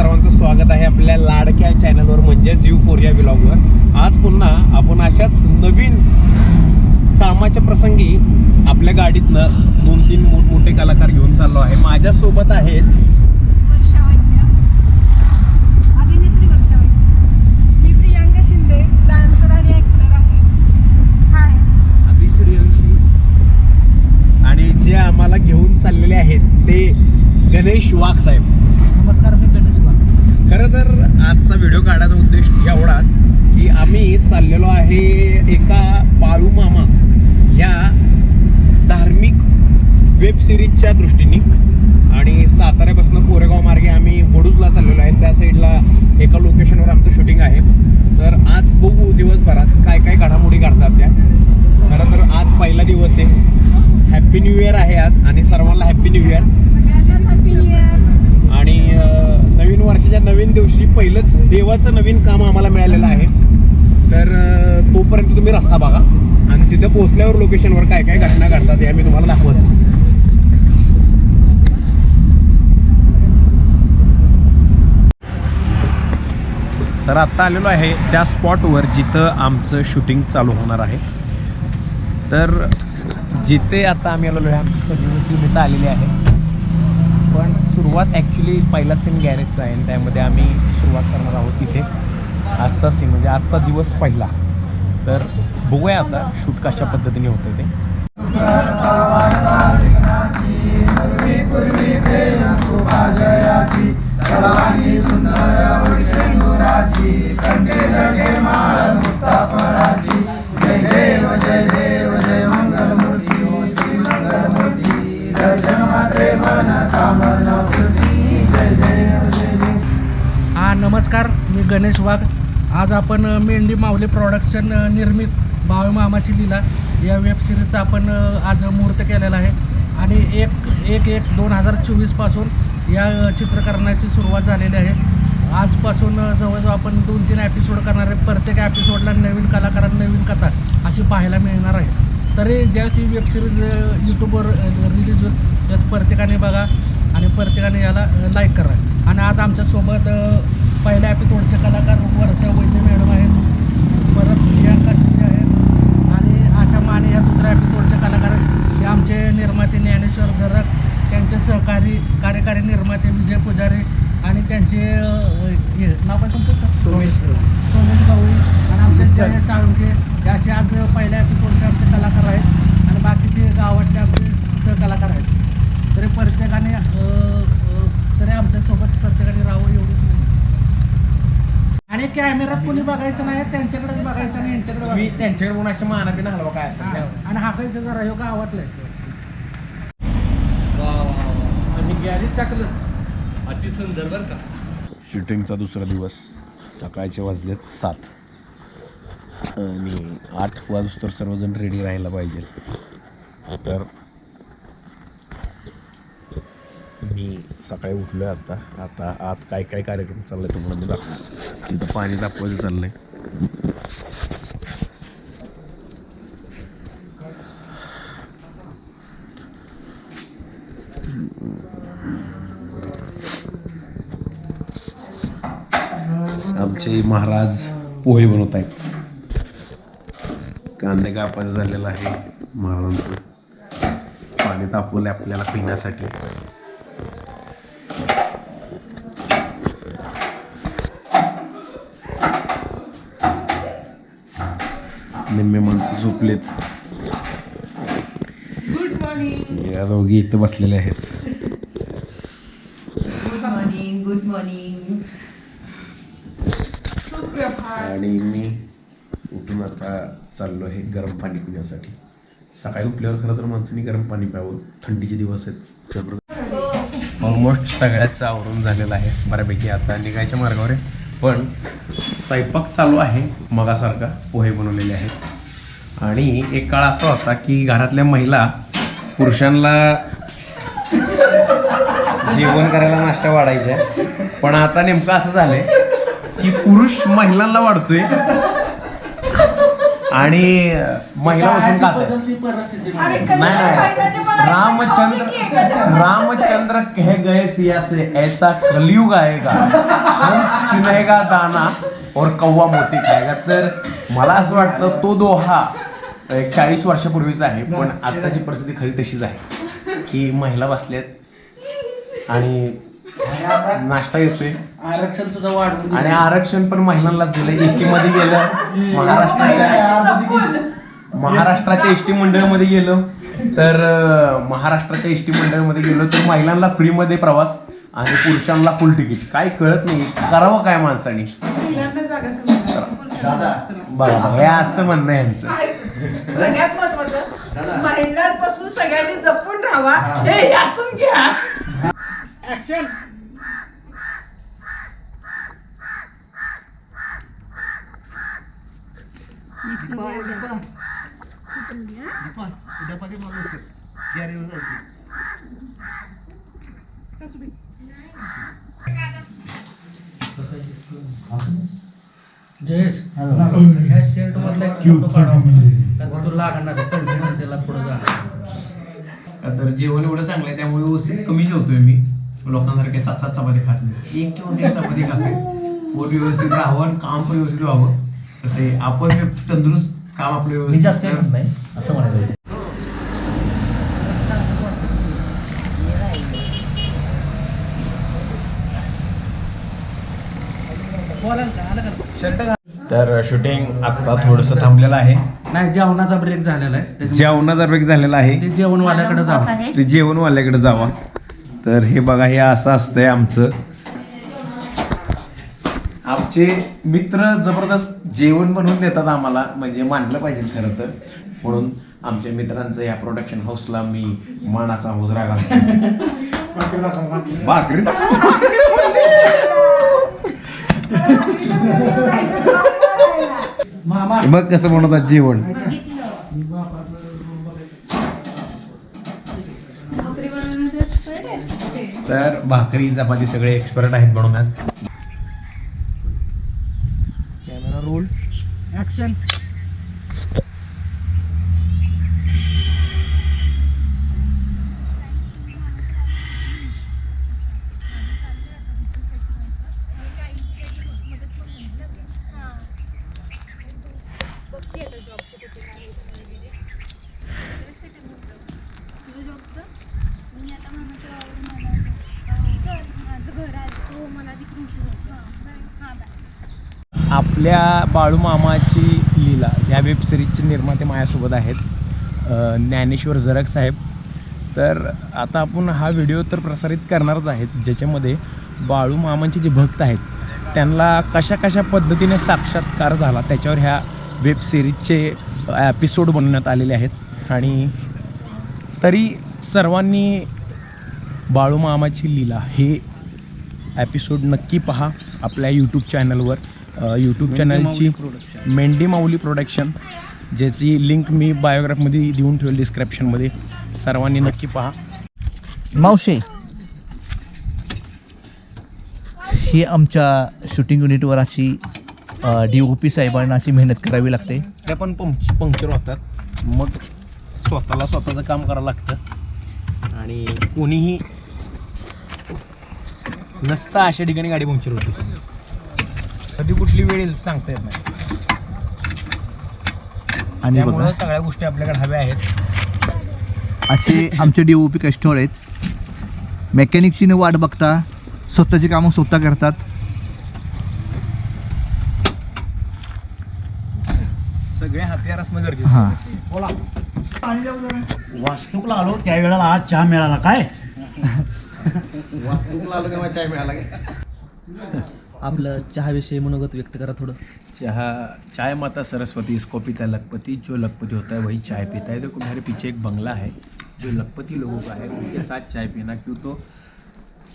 सर्वांचं स्वागत आहे आपल्या लाडक्या चॅनलवर म्हणजेच यू फोरिया ब्लॉगवर आज पुन्हा आपण अशाच नवीन कामाच्या प्रसंगी आपल्या गाडीतनं दोन तीन मोठमोठे कलाकार घेऊन चाललो आहे. माझ्यासोबत आहेत आणि अभि सूर्यवंशी. जे आम्हाला घेऊन चाललेले आहेत ते गणेश वाघ साहेब. नमस्कार खरं तर आजचा व्हिडिओ काढायचा उद्देश एवढाच की आम्ही चाललेलो आहे एका बाळू मामा धार्मिक वेब सिरीजच्या दृष्टीने. आणि साताऱ्यापासून कोरेगाव मार्गे आम्ही वडूजला चाललेलो आहे. त्या साईडला एका लोकेशनवर आमचं शूटिंग आहे. तर आज बघू दिवसभरात काय काय घडामोडी काढतात त्या. खरं तर आज पहिला दिवस आहे. हॅप्पी न्यू इयर आहे आज. आणि सर्वांना हॅप्पी न्यू इयर सगळ्यांनाच हॅपी न्यू इयर आणि अ, नवीन वर्षाच्या नवीन दिवशी पहिलंच देवाचं नवीन काम आम्हाला मिळालेलं आहे. तर तोपर्यंत तुम्ही रस्ता बघा. आणि तिथं पोहोचल्यावर लोकेशनवर काय काय घटना घडतात हे आम्ही तुम्हाला दाखवत. तर आत्ता आलेलो आहे त्या स्पॉटवर जिथं आमचं शूटिंग चालू होणार आहे. तर जिथे आता आम्ही आलेलो आहे आमची सगळी टीम आलेली आहे. पण सुरुवात ॲक्च्युली पहिला सीन गॅरेजचा आहे आणि त्यामध्ये आम्ही सुरुवात करणार आहोत तिथे आजचा सीन म्हणजे आजचा दिवस पहिला. तर बघूया आता शूट कशा पद्धतीने होते ते. हा नमस्कार मी गणेश वाघ. आज आपण मेंढी माऊली प्रॉडक्शन निर्मित बावे मामाची लीला या वेब सिरीजचा आपण आज मुहूर्त केलेला आहे. आणि एक एक एक दोन हजार चोवीसपासून या चित्रकरणाची सुरुवात झालेली आहे. आजपासून जवळजवळ आपण दोन तीन एपिसोड करणार आहे. प्रत्येक एपिसोडला नवीन कलाकारां नवीन कथा अशी पाहायला मिळणार आहे. तरी ज्यावेळेस ही वेब सिरीज यूट्यूबवर रिलीज होईल त्यात प्रत्येकाने बघा आणि प्रत्येकाने याला लाईक करा. आणि आज आमच्यासोबत पहिल्या एपिसोडचे कलाकार वर्षा वैद्य मॅडम आहेत. परत प्रियांका शिंदे आहेत. आणि आशा माने या दुसऱ्या एपिसोडचे कलाकार आहेत. हे आमचे निर्माते ज्ञानेश्वर झरक त्यांचे सहकारी कार्यकारी निर्माते विजय पुजारी आणि त्यांचे हे नाव काय तुमचं? सोमेश सोमेश गवळी आणि आमचे जय साळुंके हे असे आज पहिल्या एपिसोडचे आमचे कलाकार आहेत आणि बाकीचे गावातले आमचे सहकलाकार आहेत तरी प्रत्येकाने अ, अ, तरी आमच्यासोबत प्रत्येकाने राहावं एवढीच विनंती. कॅमेऱ्यात कोणी बघायचं नाही त्यांच्याकडेच बघायचं आणि यांच्याकडे मी बघायचं. त्यांच्याकडे म्हणून अशा मानाने हलवा काय असेल हा, आणि हसायचं जरा ह्यो गावातलं आहे. आणि गॅरेज टाकलं अतिसुंदर बरं का. शूटिंगचा दुसरा दिवस. सकाळचे वाजलेत सात. आणि आठ वाजूस तर सर्वजण रेडी राहायला पाहिजे. तर मी सकाळी उठलो आहे आता. आता आत काय काय कार्यक्रम चाललाय तुम्हाला मी दाखवतो. तिथं पाणी दाखवायचं चाललंय. आमचे महाराज पोहे बनवत आहेत. कांदे कापायचं झालेलं आहे महाराजांचं. पाणी तापवलं आपल्याला पिण्यासाठी. निम्मे माणसं झोपलेत. गुड मॉर्निंग या दोघी इथं बसलेले आहेत. गुड मॉर्निंग गुड मॉर्निंग सुप्रभात आणि मी उठून आता चाललो आहे गरम पाणी पिण्यासाठी. सकाळी उठल्यावर खरं तर माणसाने गरम पाणी प्यावं. थंडीचे दिवस आहेत. ऑलमोस्ट सगळ्याचं आवरून झालेलं आहे. बऱ्यापैकी आता निघायच्या मार्गावर आहे. पण स्वयंपाक चालू आहे मगासारखा पोहे बनवलेले आहेत. आणि एक काळ असा होता की घरातल्या महिला पुरुषांना जेवण करायला नाश्ता वाढायच्या. पण आता नेमकं असं झालंय की पुरुष महिलांना वाढतोय आणि महिला बसून खात आहे नाही. रामचंद्र. रामचंद्र कह गए सिया से ऐसा कलयुग आएगा हंस चुनेगा दाना और कौवा मोती खाएगा तर मला असं वाटतं तो दोहा एक चाळीस वर्षापूर्वीचा आहे पण आताची परिस्थिती खरी तशीच आहे की महिला बसल्यात आणि नाश्ता येतोय आरक्षण सुद्धा वाढवून आणि. आरक्षण पण महिलांनाच दिलं एस टी मध्ये गेलं महाराष्ट्राच्या महाराष्ट्राच्या एस टी मंडळमध्ये गेलो. तर महाराष्ट्राच्या एस टी मंडळमध्ये गेलो तर महिलांना फ्रीमध्ये प्रवास आणि पुरुषांना फुल तिकीट काय कळत नाही. करावं काय माणसाने. बघा हे असं म्हणणं आहे यांचं सगळ्यात महत्वाचं महिलांपासून सगळ्यांनी जपून राहावा. हे. यातून घ्या. ऍक्शन जयेश ह्या शर्ट मधला एक फोटो काढा कारण तो लागणार आहे. कंटिन्यू त्याला पुढे जाणार तर जेवण एवढं चांगलं आहे त्यामुळे व्यवस्थित कमी जेवतोय मी. लोकांसारखे सात सात चपाती खात नाही. एक किंवा एक चपाती खाते पोट व्यवस्थित राहावं आणि काम पण व्यवस्थित व्हावं. तसे आपण हे तंदुरुस्त काम आपलं मी व्यवस्थित जास्त काही म्हणत नाही असं म्हणायचं तर शूटिंग आता थोडस थांबलेलं आहे. नाही जेवणाचा ब्रेक झालेला आहे. जेवणाचा ब्रेक झालेला आहे. ते जेवणवाल्याकडे जावा. ते जेवणवाल्याकडे जावा. तर हे बघा हे असं असतंय आमचं. आमचे मित्र जबरदस्त जेवण बनवून देतात आम्हाला म्हणजे मानलं पाहिजे खरं तर. म्हणून आमच्या मित्रांचं या प्रोडक्शन हाऊसला मी मानाचा मुजरा घालतो. भाकरी बघ कसं बनवतात जेवण? तर भाकरी चपाती सगळे एक्सपर्ट आहेत बनवण्यात रोल ऍक्शन तुझं जॉबचं मी आता सर माझं घर आहे हो मला तिकडून उशीर हां हां बाय. आपल्या बाळू मामाची लीला ह्या वेब सिरीजचे निर्माते माझ्यासोबत आहेत ज्ञानेश्वर जरग साहेब. तर आता आपण हा व्हिडिओ तर प्रसारित करणारच आहेत ज्याच्यामध्ये बाळू मामांचे जे भक्त आहेत त्यांना कशा कशा पद्धतीने साक्षात्कार झाला त्याच्यावर ह्या वेब सिरीजचे एपिसोड बनवण्यात आलेले आहेत. आणि तरी सर्वांनी बाळू मामाची लीला हे एपिसोड नक्की पहा आपल्या यूट्यूब चॅनलवर यूट्यूब चॅनलची मेंढी माऊली प्रोडक्शन ज्याची लिंक मी बायोग्राफमध्ये देऊन ठेवेल डिस्क्रिप्शनमध्ये सर्वांनी नक्की पहा. मावशे ही आमच्या शूटिंग युनिटवर अशी डी ओ पी साहेबांना अशी मेहनत करावी लागते. त्या पण पंक् पंक्चर होतात. मग स्वतःला स्वतःचं काम करावं लागतं. आणि कोणीही नसता अशा ठिकाणी गाडी पंक्चर होते. कधी कुठली वेळ येईल सांगता येत नाही. आणि त्यामुळं सगळ्या गोष्टी आपल्याकडे हव्या आहेत. असे आमचे डी ओ पी कस्टमर आहेत. मेकॅनिकची न वाट बघता स्वतःची कामं स्वतः करतात. सगळे हत्यार असणं गरजेचं हां. बोला. वास्तूकला आलो त्यावेळेला आज चहा मिळाला काय? वास्तूकला आलो तेव्हा चाय मिळाला काय? आपलं चहाविषयी मनोगत व्यक्त करा थोडं. चाह चाय माता सरस्वती इसको पीता लखपति जो लखपति होता है वही चाय पीता है. देखो मेरे पीछे एक बंगला है जो लखपति लोगों का है. उनके साथ चाय पीना क्यों तो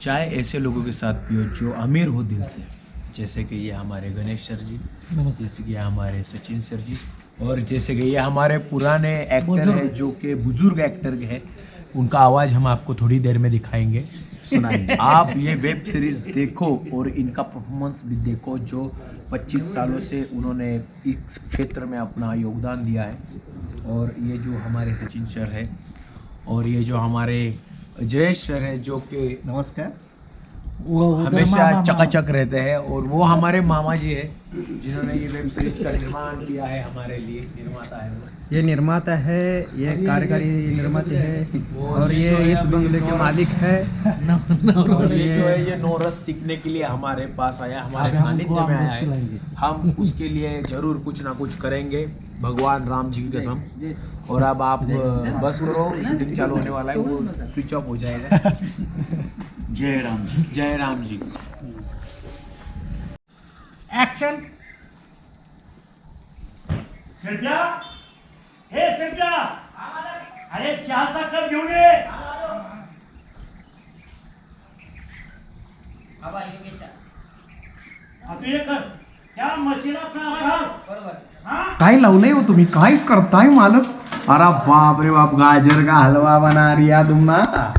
चाय ऐसे लोगों के साथ पियो जो अमीर हो दिल से. जैसे कि ये हमारे गणेश सर जी जैसे कि ये हमारे सचिन सर जी और जैसे कि ये हमारे पुराने एक्टर हैं जो कि बुज़ुर्ग एक्टर हैं. उनका आवाज़ हम आपको थोड़ी देर में दिखाएँगे. सुनाएँगे। आप ये वेब सीरीज़ देखो और इनका परफॉर्मेंस भी देखो जो 25 सालों से उन्होंने इस क्षेत्र में अपना योगदान दिया है। और ये जो हमारे सचिन सर है और ये जो हमारे जयेश सर है जो कि नमस्कार। वो हमेशा चकाचक रहते हैं और वो हमारे मामा जी है जिन्होंने ये वेब सीरीज़ का निर्माण किया है हमारे लिए निर्माता है वो। ये निर्माता है ये कार्यकारी निर्माते है और ये इस बंगले के मालिक है। और ये जो है ये नोरस सीखने के लिए हमारे पास आया हमारे सानिध्य में आया है हम उसके लिए ज़रूर कुछ ना कुछ करेंगे। भगवान राम जी की कसम। और अब आप बस करो शूटिंग चालू होने वाला है वो स्विच ऑफ़ हो जाएगा। जय राम जी। जय राम जी। एक्शन शिरप्या हे शिरप्या अरे चहाचा कप घेऊन ये! हा, तू हे कर. त्या म्हशीला चारा घाल हा? काय लावलंय हो तुम्ही? काय करताय मालक? अरे बाप रे बाप गाजर का हलवा बनणार या तुम्हाला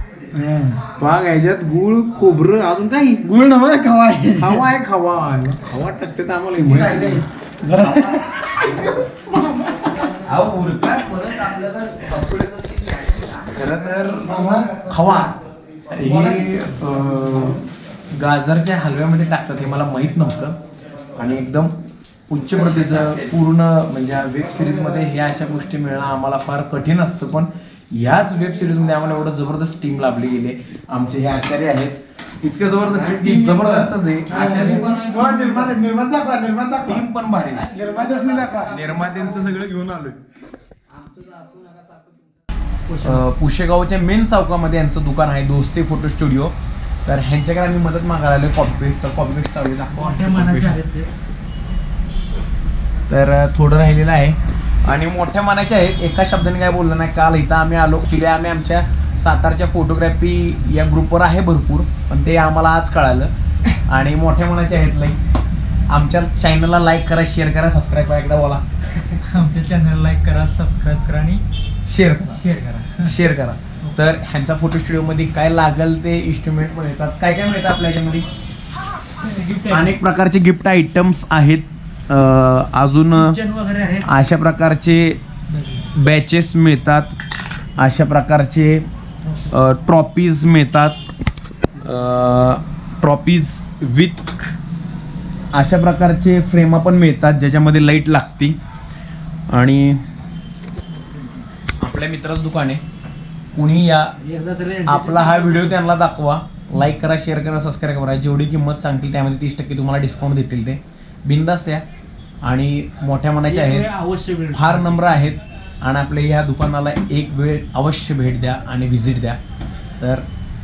बघ याच्यात गुळ खोबरं अजून काही? गुळ नव्हे खवा आहे खवा आहे खवा खवा टाकते तर आम्हाला. खरं तर खवा. हे गाजरच्या हलव्यामध्ये टाकतात हे मला माहीत नव्हतं. आणि एकदम उच्च प्रतीचं पूर्ण म्हणजे वेब सिरीजमध्ये ह्या अशा गोष्टी मिळणं आम्हाला फार कठीण असतं. पण ह्याच वेब सिरीजमध्ये आम्हाला एवढं जबरदस्त टीम लाभली गेली. आमचे हे आचार्य आहेत. इतके जबरदस्त की जबरदस्तच आहे. टीम पण भारी निर्मात्यांचं सगळं घेऊन आलोय. पुशेगावच्या मेन चौकामध्ये यांचं दुकान आहे दोस्ती फोटो स्टुडिओ. तर ह्यांच्याकडे आम्ही मदत मागायला आलोय कॉपी पेस्ट तर कॉपी पेस्ट चालू आहे. तर थोडं राहिलेलं आहे. आणि मोठ्या मनाचे आहेत एका शब्दाने काय बोललं नाही. काल इथं आम्ही आलो ॲक्च्युली आम्ही आमच्या सातारच्या फोटोग्राफी या ग्रुपवर आहे भरपूर पण ते आम्हाला आज कळालं. आणि मोठ्या मनाचे आहेत लाईक आमच्या चॅनलला लाईक करा शेअर करा सबस्क्राईब करा एकदा बोला. आमच्या चॅनल लाईक करा सबस्क्राईब करा आणि शेअर करा. शेअर करा. शेअर करा. तर ह्यांचा फोटो स्टुडिओमध्ये काय लागेल ते इन्स्ट्रुमेंट पण येतात काय काय मिळतं आपल्या ह्याच्यामध्ये अनेक प्रकारचे गिफ्ट आयटम्स आहेत. अजून अशा प्रकारचे बॅचेस मिळतात. अशा प्रकारचे ट्रॉफीज मिळतात. ट्रॉफीज विथ अशा प्रकारचे फ्रेमा पण मिळतात ज्याच्यामध्ये लाइट लागती. आणि आपल्या मित्राचं दुकान आहे. कुणी या आपला हा व्हिडिओ त्यांना दाखवा. लाईक करा शेअर करा सबस्क्राईब करा. जेवढी किंमत सांगतील त्यामध्ये तीस टक्के तुम्हाला डिस्काउंट देतील ते. बिंदास या. आणि मोठ्या मनाचे एक वेळ आहेत फार नम्र आहेत. आणि आपल्या या दुकानाला एक वेळ अवश्य भेट द्या आणि व्हिजिट द्या. तर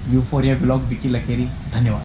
you for blog Vicky Lakeri धन्यवाद.